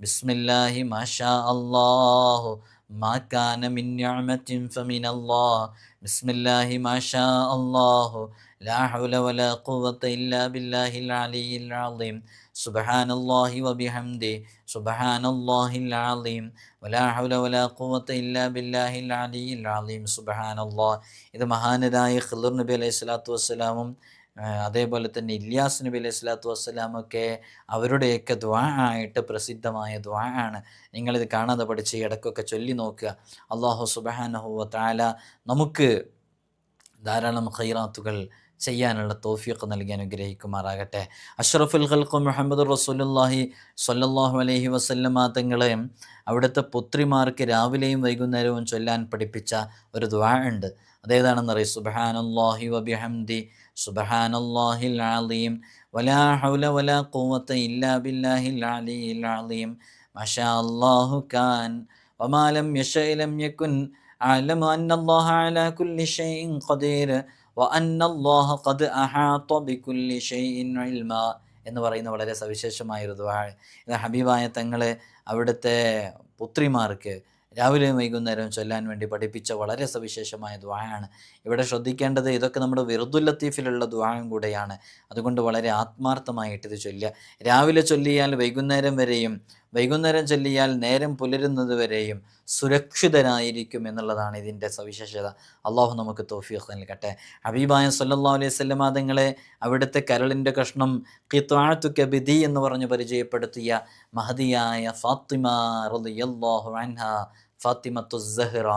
ബിസ്മില്ലാഹി മാഷാ അല്ലാഹു ما كان من نعمة فمن الله بسم الله ما شاء الله لا حول ولا قوة إلا بالله العلي العظيم سبحان الله وبحمده سبحان الله العظيم ولا حول ولا قوة إلا بالله العلي العظيم سبحان الله إذا مهانا داي خلر نبي عليه الصلاة والسلام അതേപോലെ തന്നെ ഇല്യാസ് നബി അലൈഹി സ്വലാത്തു വസ്സലാമൊക്കെ അവരുടെയൊക്കെ ദ്വാ ആയിട്ട് പ്രസിദ്ധമായ ദ്വാ ആണ്. നിങ്ങളിത് കാണാതെ പഠിച്ച് ഇടയ്ക്കൊക്കെ ചൊല്ലി നോക്കുക. അള്ളാഹു സുബാനഹുവ താല നമുക്ക് ധാരാളം ഖൈറാത്തുകൾ ചെയ്യാനുള്ള തോഫിയൊക്കെ നൽകി അനുഗ്രഹിക്കുമാറാകട്ടെ. അഷ്റഫുൽ ഖൽഖു മുഹമ്മദ് റസൂലുല്ലാഹി സൊല്ലാഹു അലൈഹി വസല്ലമ തങ്ങളെ അവിടുത്തെ പുത്രിമാർക്ക് രാവിലെയും വൈകുന്നേരവും ചൊല്ലാൻ പഠിപ്പിച്ച ഒരു ദ്വാ ഉണ്ട്. അതേതാണെന്നറിയാം? സുബാനുല്ലാഹി വബിഹംദി സുബഹാനല്ലാഹിൽ അലീം വലാ ഹൗല വലാ ഖുവത ഇല്ലാ ബില്ലാഹിൽ അലിയിൽ അലീം മഷാ അല്ലാഹു കാൻ വമാ ലം യശഅ ലം യകുൻ أعلم أن الله على كل شيء قدير وأن الله قد أحاط بكل شيء علما എന്ന് പറയുന്ന വളരെ സവിശേഷമായൊരു ദ്വാ ഇത് ഹബീബായ തങ്ങളെ അവിടുത്തെ പുത്രിമാർക്ക് രാവിലെയും വൈകുന്നേരവും ചൊല്ലാൻ വേണ്ടി പഠിപ്പിച്ച വളരെ സവിശേഷമായ ദ്വായാണ് ഇവിടെ ശ്രദ്ധിക്കേണ്ടത് ഇതൊക്കെ നമ്മുടെ വിറുദുൽ ലത്തീഫിലുള്ള ദ്വായും കൂടെയാണ്. അതുകൊണ്ട് വളരെ ആത്മാർത്ഥമായിട്ട് ഇത് ചൊല്ലുക. രാവിലെ ചൊല്ലിയാൽ വൈകുന്നേരം വരെയും വൈകുന്നേരം ചൊല്ലിയാൽ നേരം പുലരുന്നത് വരെയും സുരക്ഷിതരായിരിക്കും എന്നുള്ളതാണ് ഇതിന്റെ സവിശേഷത. അള്ളാഹു നമുക്ക് തോഫിയൊക്കെ നൽകട്ടെ. ഹബീബായ സല്ലാ അലൈഹി സ്വല്ലമാതങ്ങളെ അവിടുത്തെ കരളിന്റെ കഷ്ണം കിത്വാഴത്തു കബിദി എന്ന് പറഞ്ഞ് പരിചയപ്പെടുത്തിയ മഹതിയായ ഫാത്തിമ റളിയല്ലാഹു അൻഹ ഫാത്തിമത്തു സഹ്റ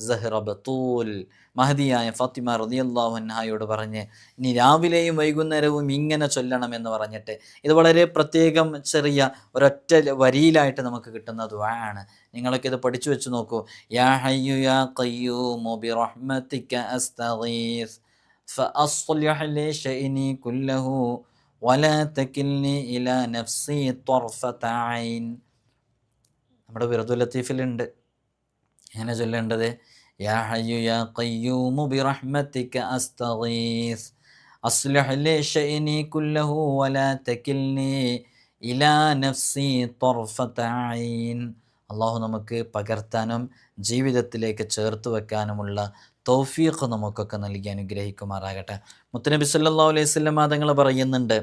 സഹ്റ ബത്തൂൽ മഹദിയായ ഫാത്തിമ റളിയല്ലാഹു അൻഹായോട് പറഞ്ഞ് ഇനി രാവിലെയും വൈകുന്നേരവും ഇങ്ങനെ ചൊല്ലണം എന്ന് പറഞ്ഞിട്ട് ഇത് വളരെ പ്രത്യേകം ചെറിയ ഒരൊറ്റ വരിയിലായിട്ട് നമുക്ക് കിട്ടുന്ന ദുആണ് നിങ്ങളൊക്കെ ഇത് പഠിച്ചു വെച്ച് നോക്കൂ യാ ഹയ്യു യാ ഖയ്യൂമു ബിറഹ്മതിക അസ്തഗീസ് فأصلح لي شأني كله ولا تكلني إلى نفسي طرفة عين നമ്മുടെ വിറദു ലത്തീഫിലുണ്ട് എങ്ങനെ ചൊല്ലേണ്ടത് യാ ഹയ്യു യാ ഖയ്യൂമു ബിറഹ്മതിക അസ്തഗീസ് അസ്ലിഹ് ലി ശഅനി കുല്ലഹു വലാ തകിൽനി ഇലാ നഫ്സി طرفة عين അള്ളാഹു നമുക്ക് പകർത്താനും ജീവിതത്തിലേക്ക് ചേർത്ത് വെക്കാനുമുള്ള തൗഫീഖ് നമുക്കൊക്കെ നൽകി അനുഗ്രഹിക്കുമാറാകട്ടെ മുത്തനബി സല്ലാ അലൈഹി സ്വലം തങ്ങൾ പറയുന്നുണ്ട്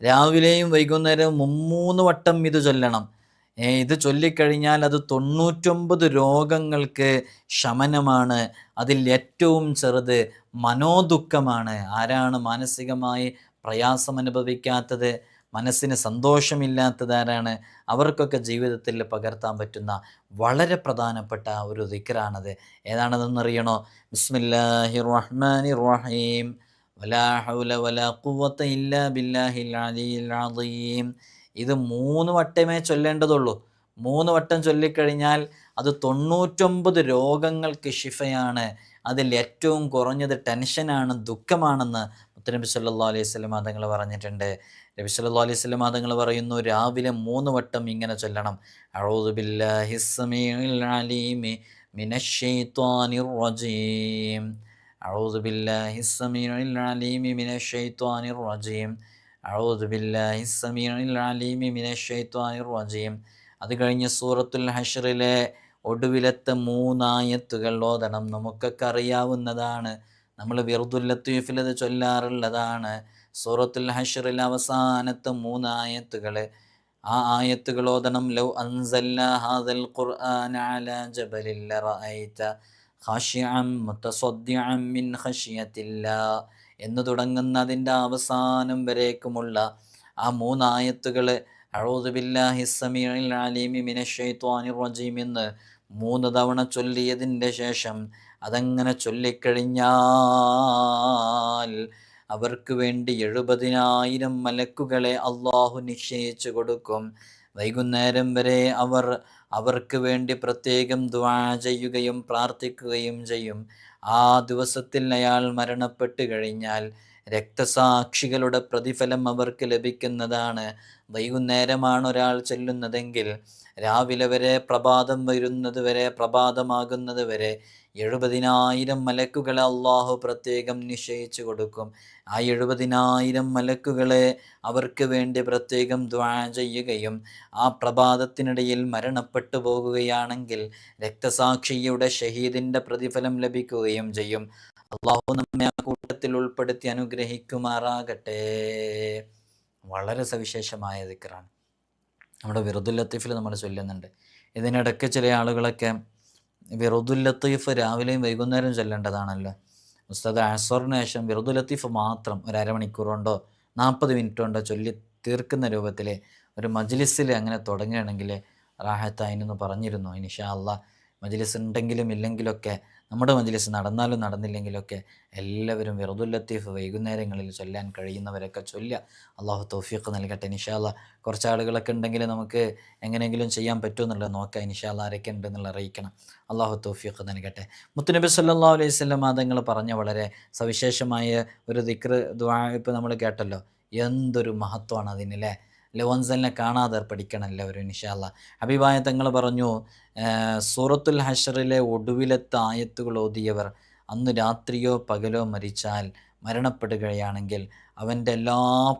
രാവിലെയും വൈകുന്നേരവും മുമ്മൂന്ന് വട്ടം ഇത് ചൊല്ലണം ഏ, ഇത് ചൊല്ലിക്കഴിഞ്ഞാൽ അത് തൊണ്ണൂറ്റൊമ്പത് രോഗങ്ങൾക്ക് ശമനമാണ്. അതിൽ ഏറ്റവും ചെറുത് മനോദുഃഖമാണ്. ആരാണ് മാനസികമായി പ്രയാസം അനുഭവിക്കാത്തത്? മനസ്സിന് സന്തോഷമില്ലാത്തത് ആരാണ്? അവർക്കൊക്കെ ജീവിതത്തിൽ പകർത്താൻ പറ്റുന്ന വളരെ പ്രധാനപ്പെട്ട ഒരു ദിക്റാണത്. ഏതാണതെന്നറിയണോ? ബിസ്മില്ലാഹി റഹ്മാനി റഹീം വലാ ഹൗല വലാ ഖുവത ഇല്ലാ ബില്ലാഹിൽ അലിയിൽ അദീം. ഇത് മൂന്ന് വട്ടമേ ചൊല്ലേണ്ടതുള്ളൂ. മൂന്ന് വട്ടം ചൊല്ലിക്കഴിഞ്ഞാൽ അത് തൊണ്ണൂറ്റൊമ്പത് രോഗങ്ങൾക്ക് ഷിഫയാണ് അതിൽ ഏറ്റവും കുറഞ്ഞത് ടെൻഷനാണ് ദുഃഖമാണെന്ന് മുത്തനബി സല്ലാ അലൈഹി സ്വലം തങ്ങൾ പറഞ്ഞിട്ടുണ്ട്. നബി സല്ലാ അലൈഹി സ്വലം തങ്ങൾ പറയുന്നു രാവിലെ മൂന്ന് വട്ടം ഇങ്ങനെ ചൊല്ലണം. അഴുദ് ബില്ലാഹി സമീറിൽ അലീമി റജീം. അത് കഴിഞ്ഞ് സൂറത്തുൽ ഹഷറിലെ ഒടുവിലത്തെ മൂന്നായത്തുകൾ ഓതണം. നമുക്കൊക്കെ അറിയാവുന്നതാണ്. നമ്മൾ വിറുദുൽ ലത്തീഫിൽ ചൊല്ലാറുള്ളതാണ്. സൂറത്തുൽ ഹഷറിൽ അവസാനത്തെ മൂന്നായത്തുകൾ. ആ ആയത്തുകൾ ഓതണം. ലൗ അൻസല്ല ഖുർആൻ ഖുർആന അലാ ജബലിൽ ലറഅയ്ത മുതസദ്ദിഅൻ മിൻ ഖശിയത്തില്ലാ എന്ന് തുടങ്ങുന്ന അതിന്റെ അവസാനം വരേക്കുമുള്ള ആ മൂന്നായത്തുകൾ. അഊദു ബില്ലാഹി അലീമി മിനശ് ശൈത്വാനിർ എന്ന് മൂന്ന് തവണ ചൊല്ലിയതിന്റെ ശേഷം അതങ്ങനെ ചൊല്ലിക്കഴിഞ്ഞാൽ അവർക്ക് വേണ്ടി എഴുപതിനായിരം മലക്കുകളെ അള്ളാഹു നിശ്ചയിച്ചു കൊടുക്കും. വൈകുന്നേരം വരെ അവർ അവർക്ക് വേണ്ടി പ്രത്യേകം ദ്വാ ചെയ്യുകയും പ്രാർത്ഥിക്കുകയും ചെയ്യും. ആ ദിവസത്തിൽ അയാൾ മരണപ്പെട്ട് കഴിഞ്ഞാൽ രക്തസാക്ഷികളുടെ പ്രതിഫലം അവർക്ക് ലഭിക്കുന്നതാണ്. വൈകുന്നേരമാണ് ഒരാൾ ചെല്ലുന്നതെങ്കിൽ രാവിലെ വരെ പ്രഭാതം വരുന്നത് വരെ പ്രഭാതമാകുന്നത് വരെ എഴുപതിനായിരം മലക്കുകളെ അള്ളാഹു പ്രത്യേകം നിശ്ചയിച്ചു കൊടുക്കും. ആ എഴുപതിനായിരം മലക്കുകളെ അവർക്ക് വേണ്ടി പ്രത്യേകം ദ്വാ ചെയ്യുകയും ആ പ്രഭാതത്തിനിടയിൽ മരണപ്പെട്ടു പോകുകയാണെങ്കിൽ രക്തസാക്ഷിയുടെ ഷഹീദിന്റെ പ്രതിഫലം ലഭിക്കുകയും ചെയ്യും. അള്ളാഹു നമ്മെ ആ കൂട്ടത്തിൽ ഉൾപ്പെടുത്തി അനുഗ്രഹിക്കുമാറാകട്ടെ. വളരെ സവിശേഷമായ ദിക്കറാണ് നമ്മുടെ വിറുദുൽ ലത്തീഫിൽ നമ്മൾ ചൊല്ലുന്നുണ്ട്. ഇതിനിടയ്ക്ക് ചില ആളുകളൊക്കെ വിറുദുൽ ലത്തീഫ് രാവിലെയും വൈകുന്നേരം ചൊല്ലേണ്ടതാണല്ലോ. ഉസ്താദ് അസറിന് ശേഷം വിറുദുൽ ലത്തീഫ് മാത്രം ഒരു അരമണിക്കൂർ കൊണ്ടോ നാൽപ്പത് മിനിറ്റ് കൊണ്ടോ ചൊല്ലി തീർക്കുന്ന രൂപത്തിൽ ഒരു മജ്ലിസിൽ അങ്ങനെ തുടങ്ങുകയാണെങ്കിൽ റാഹത്തായിനെന്ന് പറഞ്ഞിരുന്നു. ഇനിഷാ അള്ളാ മജ്ലിസ് ഉണ്ടെങ്കിലും ഇല്ലെങ്കിലൊക്കെ നമ്മുടെ മജ്ലിസ് നടന്നാലും നടന്നില്ലെങ്കിലൊക്കെ എല്ലാവരും വെറുതുൽ ലത്തീഫ് വൈകുന്നേരങ്ങളിൽ ചൊല്ലാൻ കഴിയുന്നവരൊക്കെ ചൊല്ലുക. അള്ളാഹു തൗഫീഖ് നൽകട്ടെ. നിഷാല കുറച്ച് ആളുകളൊക്കെ ഉണ്ടെങ്കിൽ നമുക്ക് എങ്ങനെയെങ്കിലും ചെയ്യാൻ പറ്റുമെന്നുള്ളത് നോക്കാം. നിഷാല ആരൊക്കെ ഉണ്ടെന്നുള്ള അറിയിക്കണം. അള്ളാഹു തൗഫീഖ് നൽകട്ടെ. മുത്തുനബി സല്ലാ അലൈഹി സ്വലം മാതങ്ങൾ പറഞ്ഞ വളരെ സവിശേഷമായ ഒരു ദിക്ർ ദ്വാ ഇപ്പം നമ്മൾ കേട്ടല്ലോ. എന്തൊരു മഹത്വമാണ് അതിനല്ലേ ലവൻസലിനെ കാണാതെ പഠിക്കണം എല്ലാവരും നിഷാല്ല അഭിപ്രായ തങ്ങൾ പറഞ്ഞു സൂറത്തുൽ ഹഷറിലെ ഒടുവിലത്തെ ആയത്തുകൾ ഓതിയവർ അന്ന് രാത്രിയോ പകലോ മരിച്ചാൽ മരണപ്പെടുകയാണെങ്കിൽ അവന്റെ എല്ലാ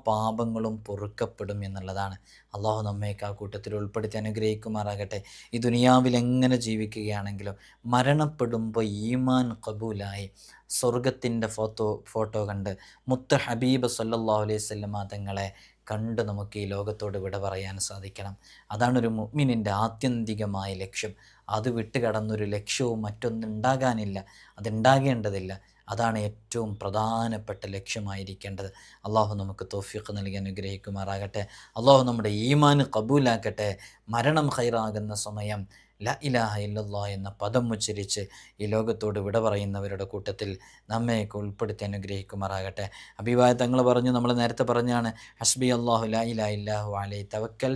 പാപങ്ങളും പൊറുക്കപ്പെടും എന്നുള്ളതാണ്. അള്ളാഹു നമ്മയൊക്കെ ആ കൂട്ടത്തിൽ ഉൾപ്പെടുത്തി അനുഗ്രഹിക്കുമാറാകട്ടെ. ഈ ദുനിയാവിൽ എങ്ങനെ ജീവിക്കുകയാണെങ്കിലും മരണപ്പെടുമ്പോൾ ഈമാൻ കബൂലായി സ്വർഗത്തിന്റെ ഫോട്ടോ ഫോട്ടോ കണ്ട് മുത്ത ഹബീബ് സല്ലാഹു അലൈഹി സ്വല്ലമ തങ്ങളെ കണ്ട് നമുക്ക് ഈ ലോകത്തോട് വിട പറയാൻ സാധിക്കണം. അതാണ് ഒരു മുഗ്മിനിന്റെ ആത്യന്തികമായ ലക്ഷ്യം. അത് വിട്ടുകടന്നൊരു ലക്ഷ്യവും മറ്റൊന്നുണ്ടാകാനില്ല അതുണ്ടാകേണ്ടതില്ല. അതാണ് ഏറ്റവും പ്രധാനപ്പെട്ട ലക്ഷ്യമായിരിക്കേണ്ടത്. അള്ളാഹു നമുക്ക് തോഫിക്ക് നൽകി അനുഗ്രഹിക്കുമാറാകട്ടെ. അള്ളാഹു നമ്മുടെ ഈമാന് കബൂലാക്കട്ടെ. മരണം ഹൈറാകുന്ന സമയം ല ഇലാഹ ഇല്ലല്ലാ എന്ന പദം ഉച്ചരിച്ച് ഈ ലോകത്തോട് വിട പറയുന്നവരുടെ കൂട്ടത്തിൽ നമ്മയൊക്കെ ഉൾപ്പെടുത്തി അനുഗ്രഹിക്കുമാറാകട്ടെ. അഭിപ്രായ തങ്ങൾ പറഞ്ഞു നമ്മൾ നേരത്തെ പറഞ്ഞാണ് ഹസ്ബി അള്ളാഹു ല ഇലാ ഇല്ലാഹു അലൈ തവക്കൽ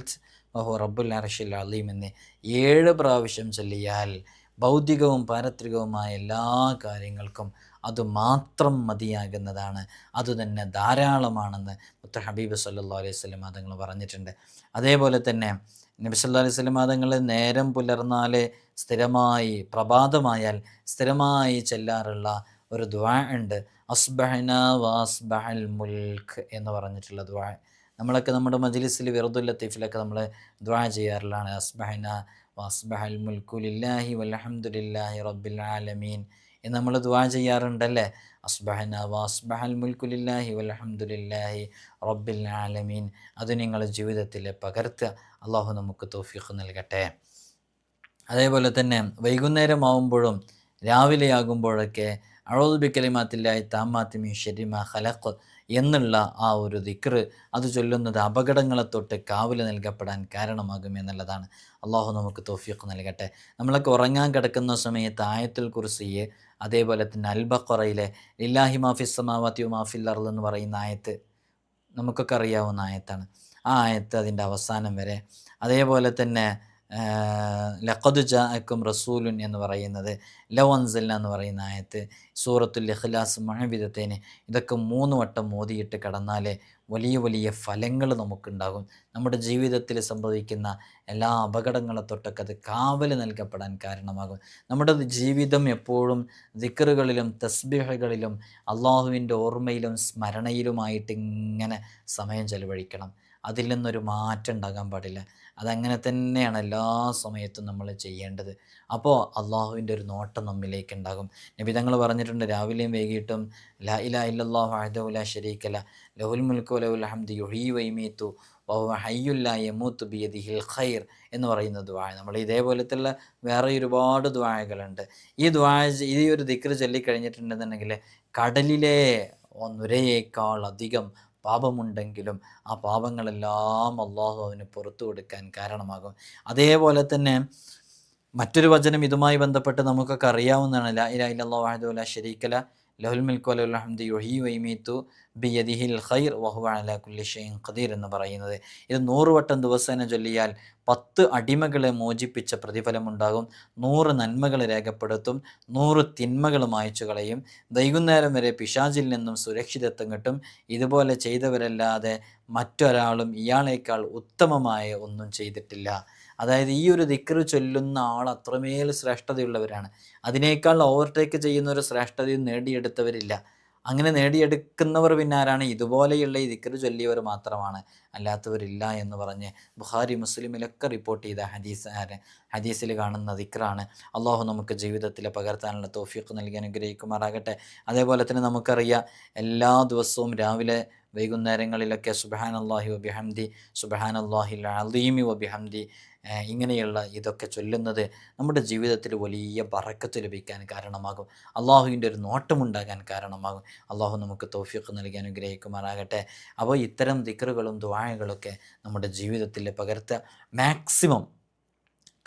ഓഹോ റബ്ബുൽ അർഷിൽ അലീം എന്ന് ഏഴ് പ്രാവശ്യം ചൊല്ലിയാൽ ഭൗതികവും പാരത്രികവുമായ എല്ലാ കാര്യങ്ങൾക്കും അത് മാത്രം മതിയാകുന്നതാണ്. അതുതന്നെ ധാരാളമാണെന്ന് മുത്ത ഹബീബ് സല്ലാ അലൈഹി സ്വലം അതുങ്ങൾ പറഞ്ഞിട്ടുണ്ട്. അതേപോലെ തന്നെ നബി സല്ലാ അലൈഹി സ്വലം തങ്ങൾ നേരം പുലർന്നാൽ സ്ഥിരമായി പ്രഭാതമായാൽ സ്ഥിരമായി ചെല്ലാറുള്ള ഒരു ദ്വാ ഉണ്ട്. അസ്ബഹന വാസ്ബഹൽ മുൽഖ് എന്ന് പറഞ്ഞിട്ടുള്ള ദ്വാ നമ്മളൊക്കെ നമ്മുടെ മജ്ലിസിൽ വെറുതുൽ ലത്തീഫിലൊക്കെ നമ്മൾ ദ്വാ ചെയ്യാറുള്ളതാണ്. അസ്ബഹന വാസ്ബഹൽ മുൽഖുലില്ലാഹി വലഹമുല്ലാഹി റബ്ബിൽ ആലമീൻ. എന്ന് നമ്മൾ ദ്വാ ചെയ്യാറുണ്ടല്ലേ? അസ്ബഹന വാസ്ബഹൽ മുൽക്കുലില്ലാഹി വലഹമുല്ലാഹി റബ്ബിൽ ആലമീൻ. അത് നിങ്ങൾ ജീവിതത്തിൽ പകർത്തുക. അള്ളാഹു നമുക്ക് തോഫീഖ് നൽകട്ടെ. അതേപോലെ തന്നെ വൈകുന്നേരമാവുമ്പോഴും രാവിലെയാകുമ്പോഴൊക്കെ അഴോദുബി കലിമാത്തില്ലായി താമാത്തിമി ഷെരിമ ഖലഖ് എന്നുള്ള ആ ഒരു ദിക്റ് അത് ചൊല്ലുന്നത് അപകടങ്ങളെ തൊട്ട് കാവൽ നൽകപ്പെടാൻ കാരണമാകും എന്നുള്ളതാണ്. അള്ളാഹു നമുക്ക് തോഫീഖ് നൽകട്ടെ. നമ്മളൊക്കെ ഉറങ്ങാൻ കിടക്കുന്ന സമയത്ത് ആയത്തുൽ കുർസിയെ അതേപോലെ തന്നെ അൽബഖറയിലെ ലില്ലാഹി മാഫിസ് സമാവാത്തി മാഫിൽ അർദ് എന്ന് പറയുന്ന ആയത്ത് നമുക്കൊക്കെ അറിയാവുന്ന ആയത്താണ്. ആ ആയത്ത് അതിന്റെ അവസാനം വരെ. അതേപോലെ തന്നെ ലഖദ് റസൂലുൻ എന്ന് പറയുന്നത് ലവൻസല്ല എന്ന് പറയുന്ന ആയത്ത് സൂറത്തുൽ ഇഖ്ലാസ് മഴവിധത്തേന് ഇതൊക്കെ മൂന്ന് വട്ടം മോദിയിട്ട് കടന്നാലേ വലിയ വലിയ ഫലങ്ങൾ നമുക്കുണ്ടാകും. നമ്മുടെ ജീവിതത്തിൽ സംഭവിക്കുന്ന എല്ലാ അപകടങ്ങളെ തൊട്ടൊക്കെ അത് കാവൽ നൽകപ്പെടാൻ കാരണമാകും. നമ്മുടെ ജീവിതം എപ്പോഴും ദിക്കറുകളിലും തസ്ബിഹകളിലും അള്ളാഹുവിന്റെ ഓർമ്മയിലും സ്മരണയിലുമായിട്ട് ഇങ്ങനെ സമയം ചെലവഴിക്കണം. അതിൽ നിന്നൊരു മാറ്റം ഉണ്ടാകാൻ പാടില്ല. അതങ്ങനെ തന്നെയാണ് എല്ലാ സമയത്തും നമ്മൾ ചെയ്യേണ്ടത്. അപ്പോൾ അള്ളാഹുവിന്റെ ഒരു നോട്ടം നമ്മിലേക്ക് ഉണ്ടാകും. നബിതങ്ങൾ പറഞ്ഞിട്ടുണ്ട് രാവിലെയും വൈകിട്ടും ലാ ഇല ഇല്ലല്ലാഹു വഹ്ദഹു ലാ ശരീക്കല ലഹുൽ മുൽക്കു ലഹുൽ അഹമ്മദ് യുഹീ വൈമീത്തു ഹയ്യുല്ല യമൂത്ത് ബിയദിഹിൽ ഖൈർ എന്ന് പറയുന്ന ദ്വായ നമ്മൾ ഇതേപോലത്തുള്ള വേറെ ഒരുപാട് ദ്വായകളുണ്ട് ഈ ദ്വായ ഈ ഒരു ദിക്ർ ചൊല്ലിക്കഴിഞ്ഞിട്ടുണ്ടെന്നുണ്ടെങ്കിൽ കടലിലെ നുരയേക്കാൾ അധികം പാപമുണ്ടെങ്കിലും ആ പാപങ്ങളെല്ലാം അള്ളാഹു അവന് പുറത്തു കൊടുക്കാൻ കാരണമാകും. അതേപോലെ തന്നെ മറ്റൊരു വചനം ഇതുമായി ബന്ധപ്പെട്ട് നമുക്കൊക്കെ അറിയാവുന്നതാണ് ലാ ഇലാഹ ഇല്ലല്ലാഹു വഹ്ദഹു ലാ ശരീക്കല ലഹുൽ ഖൈർ കുല്ലി ഖദീർ എന്ന് പറയുന്നത്. ഇത് നൂറ് വട്ടം ദിവസേന ചൊല്ലിയാൽ പത്ത് അടിമകളെ മോചിപ്പിച്ച പ്രതിഫലമുണ്ടാകും നൂറ് നന്മകൾ രേഖപ്പെടുത്തും. നൂറ് തിന്മകൾ മായച്ചു കളയും. വൈകുന്നേരം വരെ പിശാചിൽ നിന്നും സുരക്ഷിതത്വം കിട്ടും. ഇതുപോലെ ചെയ്തവരല്ലാതെ മറ്റൊരാളും ഇയാളേക്കാൾ ഉത്തമമായ ഒന്നും ചെയ്തിട്ടില്ല. അതായത് ഈ ഒരു ദിക്കറ് ചൊല്ലുന്ന ആൾ അത്രമേൽ ശ്രേഷ്ഠതയുള്ളവരാണ്. അതിനേക്കാൾ ഓവർടേക്ക് ചെയ്യുന്ന ഒരു ശ്രേഷ്ഠതയും നേടിയെടുത്തവരില്ല. അങ്ങനെ നേടിയെടുക്കുന്നവർ പിന്നാരാണ് ഇതുപോലെയുള്ള ഈ ദിക്കറ് ചൊല്ലിയവർ മാത്രമാണ്. അല്ലാത്തവരില്ല എന്ന് പറഞ്ഞ് ബുഹാരി മുസ്ലിമിലൊക്കെ റിപ്പോർട്ട് ചെയ്ത ഹദീസ് ഹദീസിൽ കാണുന്ന ദിക്റാണ്. അള്ളാഹു നമുക്ക് ജീവിതത്തിൽ പകർത്താനുള്ള തോഫിയൊക്കെ നൽകി അനുഗ്രഹിക്കുമാറാകട്ടെ. അതേപോലെ തന്നെ നമുക്കറിയാം എല്ലാ ദിവസവും രാവിലെ വൈകുന്നേരങ്ങളിലൊക്കെ സുബഹാൻ അള്ളാഹി വബിഹംദി സുബഹാൻ അള്ളാഹി അലീമി വബിഹംദി ഇങ്ങനെയുള്ള ഇതൊക്കെ ചൊല്ലുന്നത് നമ്മുടെ ജീവിതത്തിൽ വലിയ ബറക്കത്ത് ലഭിക്കാൻ കാരണമാകും. അള്ളാഹുവിന്റെ ഒരു നോട്ടമുണ്ടാകാൻ കാരണമാകും. അള്ളാഹു നമുക്ക് തോഫിയൊക്കെ നൽകി അനുഗ്രഹിക്കുമാറാകട്ടെ. അപ്പോൾ ഇത്തരം ദിക്കറുകളും ദ്വായകളൊക്കെ നമ്മുടെ ജീവിതത്തിൽ പകർത്ത മാക്സിമം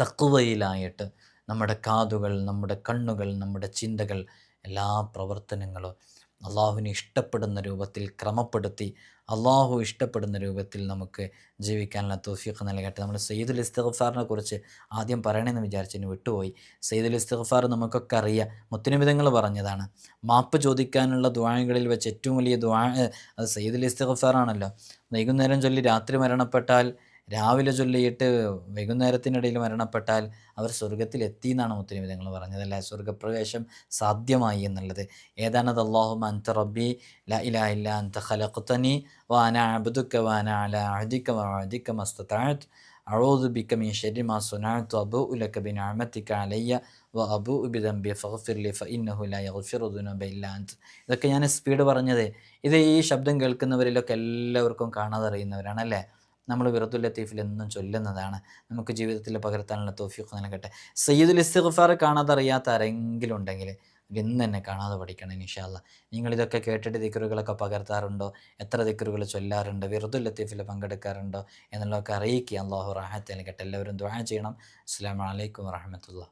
തക്കുവയിലായിട്ട് നമ്മുടെ കാതുകൾ നമ്മുടെ കണ്ണുകൾ നമ്മുടെ ചിന്തകൾ എല്ലാ പ്രവർത്തനങ്ങളും അള്ളാഹുവിനെ ഇഷ്ടപ്പെടുന്ന രൂപത്തിൽ ക്രമപ്പെടുത്തി അള്ളാഹു ഇഷ്ടപ്പെടുന്ന രൂപത്തിൽ നമുക്ക് ജീവിക്കാനുള്ള തോഫിയൊക്കെ നൽകട്ടെ. നമ്മൾ സയ്യിദുൽ ഇസ്തഖഫാറിനെ കുറിച്ച് ആദ്യം പറയണമെന്ന് വിചാരിച്ചതിന് വിട്ടുപോയി. സയ്യിദുൽ ഇസ്തഖഫാർ നമുക്കൊക്കെ അറിയാം. മുത്തനബിതങ്ങൾ പറഞ്ഞതാണ്. മാപ്പ് ചോദിക്കാനുള്ള ദ്വാഴകളിൽ വെച്ച് ഏറ്റവും വലിയ ദ്വാ അത് സയ്യിദുൽ ഇസ്തഖഫാറാണല്ലോ വൈകുന്നേരം ചൊല്ലി രാത്രി മരണപ്പെട്ടാൽ രാവിലെ ചൊല്ലിയിട്ട് വൈകുന്നേരത്തിനിടയിൽ മരണപ്പെട്ടാൽ അവർ സ്വർഗത്തിൽ എത്തി എന്നാണ് മുത്തലിം തങ്ങൾ പറഞ്ഞതല്ല സ്വർഗപ്രവേശം സാധ്യമായി എന്നുള്ളത്. ഏതാണത് അള്ളാഹു അൻത റബ്ബി ല ഇലാ ഇല്ല അൻത ഖലഖ്തനി വാന അബ്ദുക്ക വാന അല അഹദിക്ക വഅദിക്ക മസ്തതഅത് അഊദു ബിക മിൻ ശരി മാ സുനാൽ അബു ഉലക്ക ബിൻ ബിനിഅമതിക അലയ്യ വ അബൂഉ ബിദംബി ഫഗ്ഫിർ ലി ഫഇന്നഹു ലാ യഗ്ഫിറു ദുനൂബ ഇല്ല അൻത. ഇതൊക്കെ ഞാൻ സ്പീഡ് പറഞ്ഞത്. ഇത് ഈ ശബ്ദം കേൾക്കുന്നവരിലൊക്കെ എല്ലാവർക്കും കാണാതറിയുന്നവരാണല്ലേ നമ്മൾ വിറത്തുൽ ലത്തീഫിൽ എന്നും ചൊല്ലുന്നതാണ്. നമുക്ക് ജീവിതത്തിൽ പകർത്താനുള്ള തോഫിയൊക്കെ നൽകട്ടെ. സയ്യിദുൽ ഇസ്തിഗ്ഫാർ കാണാതെ അറിയാത്ത ആരെങ്കിലും ഉണ്ടെങ്കിൽ ഇന്ന് തന്നെ കാണാതെ പഠിക്കണം ഇൻഷാല്ല നിങ്ങളിതൊക്കെ കേട്ടിട്ട് ദിക്കറുകളൊക്കെ പകർത്താറുണ്ടോ? എത്ര ദിക്കറുകൾ ചൊല്ലാറുണ്ട്? വിറുദുൽ ലത്തീഫിൽ പങ്കെടുക്കാറുണ്ടോ? എന്നുള്ളതൊക്കെ അറിയിക്കുക. അള്ളാഹു റാഹത്ത് നൽകട്ടെ. എല്ലാവരും ദ്വാ ചെയ്യണം. അസ്സാം വലൈക്കും വാഹമത്തുള്ള